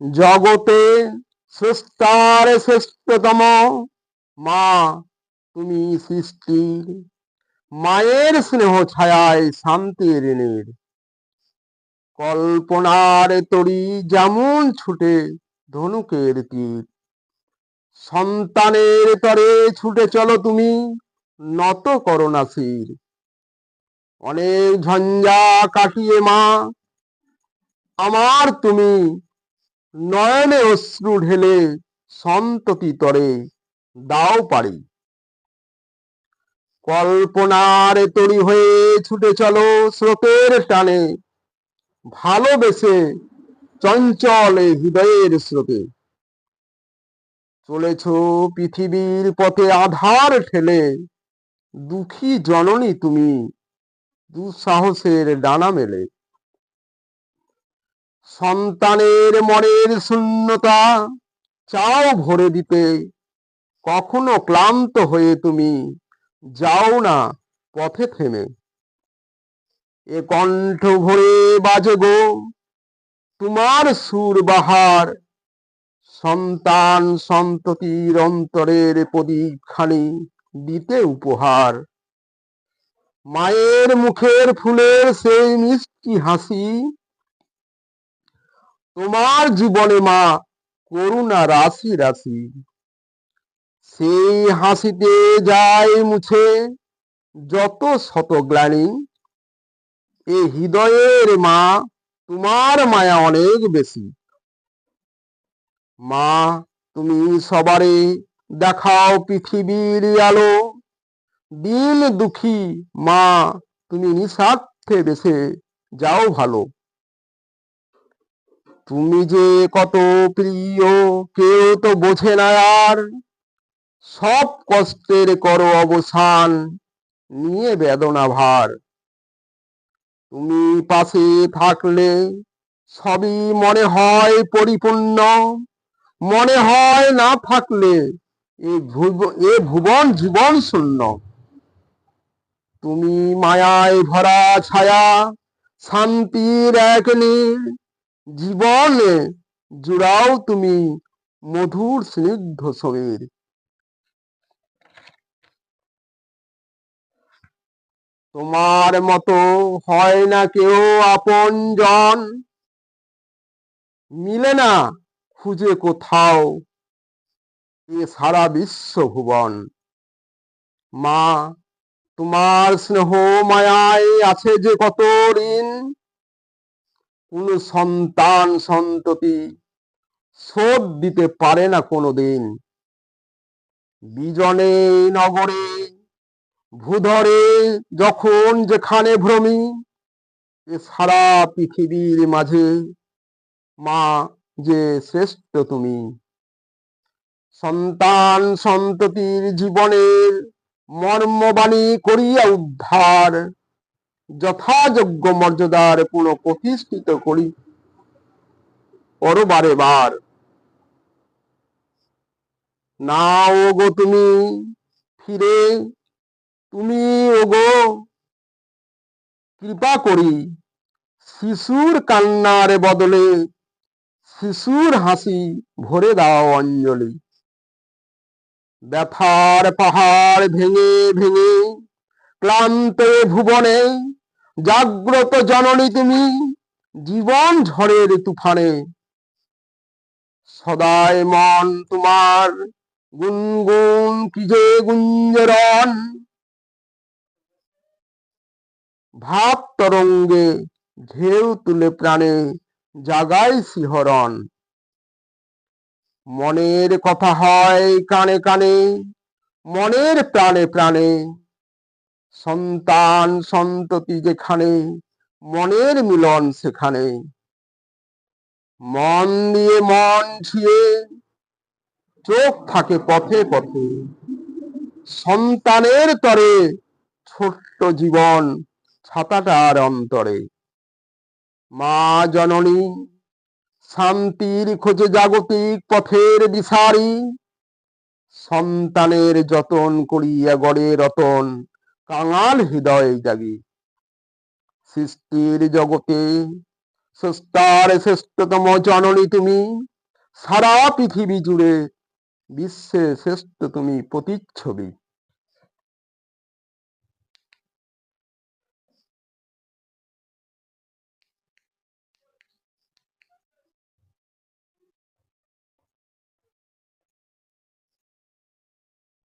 জগতে শ্রেষ্ঠার শ্রেষ্ঠতম মা তুমি সৃষ্টির মায়ের স্নেহ ছায়ায় শান্তির নীড় কল্পনার তরি যেমন ছুটে ধনুকের তীর। সন্তানের তরে ছুটে চলো তুমি, নত করোনা শির। অনেক ঝঞ্ঝা কাটিয়ে মা। আমার তুমি নয়নে অশ্রু ঢেলে সন্ততি তরে দাও পারি। কল্পনার তরি হয়ে ছুটে চলো স্রোতের টানে। ভালোবেসে চঞ্চল হৃদয়ের স্রোতে। চলেছ পৃথিবীর পথে আধার ঠেলে। দুঃখী জননী তুমি দুঃসাহসের ডানা মেলে। সন্তানের মনের শূন্যতা চাও ভরে দিতে। কখনো ক্লান্ত হয়ে তুমি যাও না পথে থেমে। এ কণ্ঠ ভরে বাজে গো, তোমার সুর বাহার। সন্তান সন্ততির অন্তরের প্রদীপ খানি দিতে উপহার। মায়ের মুখের ফুলের সেই মিষ্টি হাসি। তোমার জীবনে মা করুণা রাশি রাশি। সেই হাসিতে যায় মুছে যত শত গ্লানি। এ হৃদয়ের মা, তোমার মায়া অনেক বেশি। মা, তুমি সবারে দেখাও পৃথিবীর আলো। দিন দুঃখী মা, তুমি নিঃস্বার্থে বেসে যাও ভালো। তুমি যে কত প্রিয়, কেউ তো বোঝে না আর। সব কষ্টের করো অবসান, নিয়ে বেদনা ভার। তুমি পাশে থাকলে সবই মনে হয় পরিপূর্ণ। মনে হয় না থাকলে এ ভুবন জীবন শূন্য। তুমি মায়ায় ভরা ছায়া, শান্তির এক নীড় জীবনে জুড়াও তুমি মধুর স্নিগ্ধ সমীর তোমার মতো হয় না কেউ আপন জন মিলে না খুঁজে কোথাও এ সারা বিশ্ব ভুবন। মা তোমার স্নেহ মায়ায় আছে যে কত ঋণ? কোন সন্তান সন্ততি শোধ দিতে পারে না কোনোদিন। বিজনে নগরে, ভূধরে যখন যেখানে ভ্রমি এ সারা পৃথিবীর মাঝে মা যে শ্রেষ্ঠ তুমি। সন্তান সন্ততির জীবনের মর্মবাণী করিয়া উদ্ধার। যথাযোগ্য মর্যাদার পুনঃ প্রতিষ্ঠিত করি। পরবারে বার। না ওগো তুমি ফিরে, তুমি ওগো কৃপা করি। শিশুর কান্নার বদলে শিশুর হাসি ভরে দাও অঞ্জলি। ব্যথার পাহাড় ভেঙে ভেঙে ক্লান্ত ভুবনে, জাগ্রত জননী তুমি, জীবন ঝড়ের তুফানে। সদায় মন তোমার, গুনগুন কি যে গুঞ্জরণ। ভাব তরঙ্গে ঢেউ তুলে প্রাণে জাগায় শিহরণ। মনের কথা হয় কানে কানে, মনের প্রাণে প্রাণে। সন্তান সন্ততি যেখানে, মনের মিলন সেখানে। মন দিয়ে মন ছুঁয়ে, চোখ থাকে পথে পথে। সন্তানের তরে ছোট্ট জীবন ছাতাটার অন্তরে। মা জননী শান্তির খোঁজে জাগতিক পথের দিশারি। সন্তানের যতন করিয়া গড়ে রতন, কাঙাল হৃদয় জাগি। সৃষ্টির জগতে স্রষ্টার শ্রেষ্ঠতম জননী তুমি। সারা পৃথিবী জুড়ে বিশ্বে শ্রেষ্ঠ তুমি প্রতিচ্ছবি।